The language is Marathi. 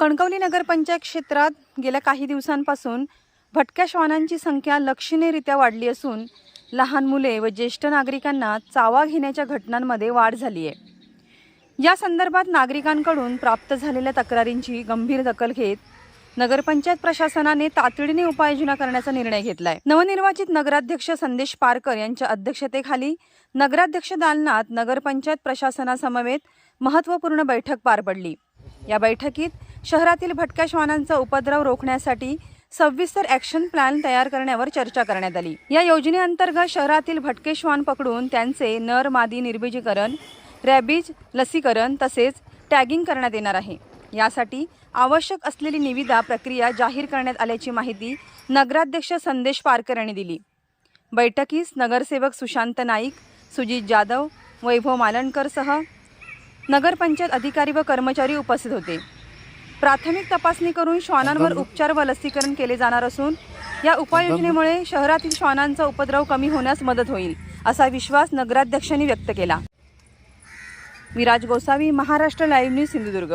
कणकवली नगरपंचायत क्षेत्रात गेल्या काही दिवसांपासून भटक्या श्वानांची संख्या लक्षणीयरित्या वाढली असून लहान मुले व ज्येष्ठ नागरिकांना चावा घेण्याच्या घटनांमध्ये वाढ झाली आहे. या संदर्भात नागरिकांकडून प्राप्त झालेल्या तक्रारींची गंभीर दखल घेत नगरपंचायत प्रशासनाने तातडीने उपाययोजना करण्याचा निर्णय घेतलाय. नवनिर्वाचित नगराध्यक्ष संदेश पारकर यांच्या अध्यक्षतेखाली नगराध्यक्ष दालनात नगरपंचायत प्रशासनासमवेत महत्त्वपूर्ण बैठक पार पडली. या बैठकीत शहरातील भटक्या श्वानांचा उपद्रव रोखण्यासाठी सविस्तर ॲक्शन प्लॅन तयार करण्यावर चर्चा करण्यात आली. या योजनेअंतर्गत शहरातील भटके श्वान पकडून त्यांचे नर मादी निर्बीजीकरण रॅबीज लसीकरण तसेच टॅगिंग करण्यात येणार आहे. यासाठी आवश्यक असलेली निविदा प्रक्रिया जाहीर करण्यात आल्याची माहिती नगराध्यक्ष संदेश पारकर यांनी दिली. बैठकीस नगरसेवक सुशांत नाईक सुजित जाधव वैभव मालणकरसह नगरपंचायत अधिकारी व कर्मचारी उपस्थित होते. प्राथमिक तपासणी करून श्वानांवर उपचार व लसीकरण केले जाणार असून या उपाययोजनेमुळे शहरातील श्वानांचा उपद्रव कमी होण्यास मदत होईल असा विश्वास नगराध्यक्षांनी व्यक्त केला. Viraj Gosavi Maharashtra live news Sindhudurg.